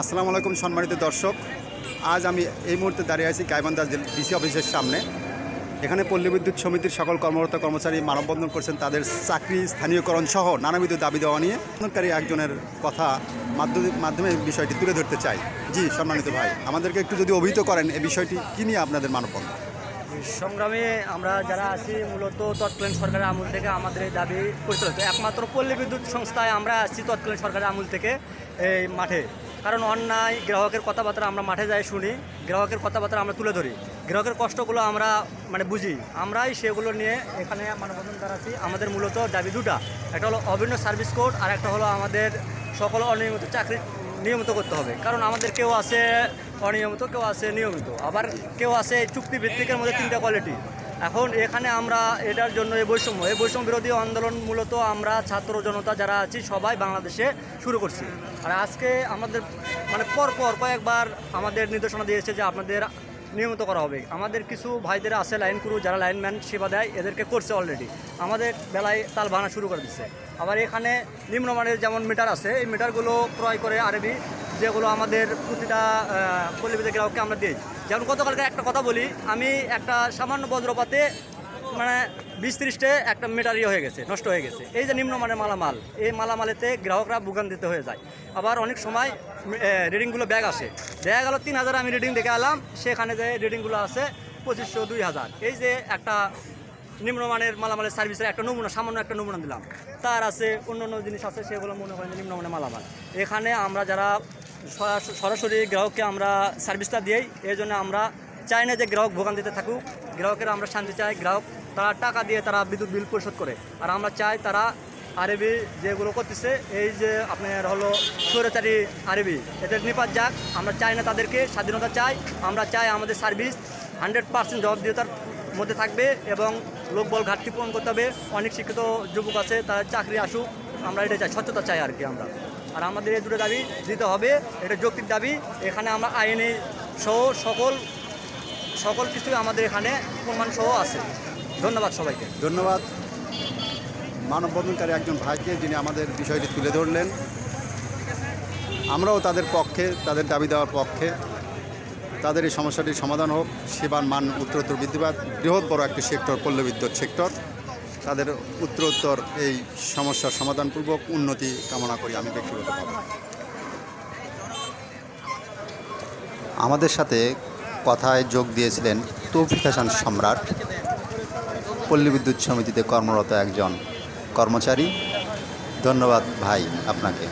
আসসালামু আলাইকুম সম্মানিত দর্শক। আজ আমি এই মুহূর্তে দাঁড়িয়ে আছি গাইবান্ধা ডিসি অফিসের সামনে। এখানে পল্লী বিদ্যুৎ সমিতির সকল কর্মরত কর্মচারী মানববন্ধন করছেন তাদের চাকরি স্থানীয়করণ সহ নানাবিধ দাবি দেওয়া নিয়ে। আন্দোলনকারী একজনের কথা মাধ্যমে বিষয়টি তুলে ধরতে চাই। জি, সম্মানিত ভাই, আমাদেরকে একটু যদি অভিহিত করেন এই বিষয়টি, কী নিয়ে আপনাদের মানববন্ধন? সংগ্রামে আমরা যারা আছি, মূলত তৎকালীন সরকারের আমল থেকে আমাদের এই দাবি পরিচালিত। একমাত্র পল্লী বিদ্যুৎ সংস্থায় আমরা আসছি তৎকালীন সরকারের আমল থেকে এই মাঠে। কারণ অন্যায় গ্রাহকের কথাবার্তা আমরা মাঠে যাই শুনি, গ্রাহকের কথাবার্তা আমরা তুলে ধরি। গ্রাহকের কষ্টগুলো আমরা মানে বুঝি। আমরাই সেগুলো নিয়ে এখানে মানববন্ধন দাঁড়াচ্ছি আমাদের মূলত দাবি দুটা। একটা হলো অভিন্ন সার্ভিস কোড, আর একটা হলো আমাদের সকল অনিয়মিত চাকরি নিয়মিত করতে হবে। কারণ আমাদের কেউ আছে অনিয়মিত, কেউ আছে নিয়মিত। আবার কেউ আছে চুক্তি ভিত্তিকের মধ্যে তিনটা কোয়ালিটি এখন এখানে আমরা এটার জন্য এই বৈষম্য এই বৈষম্য বিরোধী আন্দোলন মূলত আমরা ছাত্র জনতা যারা আছি সবাই বাংলাদেশে শুরু করছি। আর আজকে আমাদের মানে পরপর কয়েকবার আমাদের নির্দেশনা দিয়েছে যে আপনাদের নিয়মিত করা হবে। আমাদের কিছু ভাইদের আছে লাইন ক্রু, যারা লাইনম্যান সেবা দেয়, এদেরকে করছে অলরেডি আমাদের বেলায় তাল ভাঙা শুরু করে দিচ্ছে আবার এখানে নিম্নমানের যেমন মিটার আছে, এই মিটারগুলো ক্রয় করে আরবি, যেগুলো আমাদের প্রতিটা পল্লীবিদ্যুৎ গ্রাহককে আমরা দিই। যেমন গতকালকে একটা কথা বলি, আমি একটা সামান্য বজ্রপাতে মানে বিশ ত্রিশটে একটা মিটার ইয়ে হয়ে গেছে, নষ্ট হয়ে গেছে। এই যে নিম্নমানের মালামাল, এই মালামালেতে গ্রাহকরা ভোগান্তিতে হয়ে যায়। আবার অনেক সময় রিডিংগুলো ব্যাগ আসে। ব্যাগ গেল তিন হাজার আমি রিডিং দেখে এলাম, সেখানে যে রিডিংগুলো আছে, পঁচিশশো, দুই হাজার। এই যে একটা নিম্নমানের মালামালের সার্ভিসের একটা নমুনা, সামান্য একটা নমুনা দিলাম। তার আছে অন্য অন্য জিনিস আছে, সেগুলো মনে করেন নিম্নমানের মালামাল। এখানে আমরা যারা সরাসরি গ্রাহককে আমরা সার্ভিসটা দিই। এই জন্য আমরা চাই না যে গ্রাহক ভোগান্তিতে থাকুক। গ্রাহকের আমরা শান্তি চাই। গ্রাহক তারা টাকা দিয়ে তারা বিদ্যুৎ বিল পরিশোধ করে। আর আমরা চাই তারা আরবি যেগুলো করতেছে, এই যে আপনার হলো স্বৈরাচারী আরবি এদের নিপাত যাক। আমরা চাই না তাদেরকে স্বাধীনতা চাই। আমরা চাই আমাদের সার্ভিস হান্ড্রেড পার্সেন্ট জবাবদিহিতার মধ্যে থাকবে এবং লোকবল ঘাটতি পূরণ করতে হবে। অনেক শিক্ষিত যুবক আছে, তারা চাকরি আসুক। আমরা এটা চাই। স্বচ্ছতা চাই আর কি আমরা। আর আমাদের এই দুটো দাবি দিতে হবে, এটা যৌক্তিক দাবি। এখানে আমরা আইনি সহ সকল সকল কিছুই আমাদের এখানে প্রমাণ সহ আছে। ধন্যবাদ সবাইকে। ধন্যবাদ। মানববন্ধনকারী একজন ভাইকে যিনি আমাদের বিষয়টি তুলে ধরলেন। আমরাও তাদের পক্ষে, তাদের দাবি দেওয়ার পক্ষে তাদের এই সমস্যাটির সমাধান হোক। সেবার মান উত্তরোত্তর বৃদ্ধি পায় বৃহৎ বড় একটি সেক্টর পল্লী বিদ্যুৎ সেক্টর। তাদের উত্তরোত্তর এই সমস্যার সমাধানপূর্বক উন্নতি কামনা করি, আমি ব্যক্তিগতভাবে আমাদের সাথে কথায় যোগ দিয়েছিলেন তৌফিক হাসান সম্রাট, পল্লী বিদ্যুৎ সমিতিতে কর্মরত একজন কর্মচারী। ধন্যবাদ ভাই আপনাকে।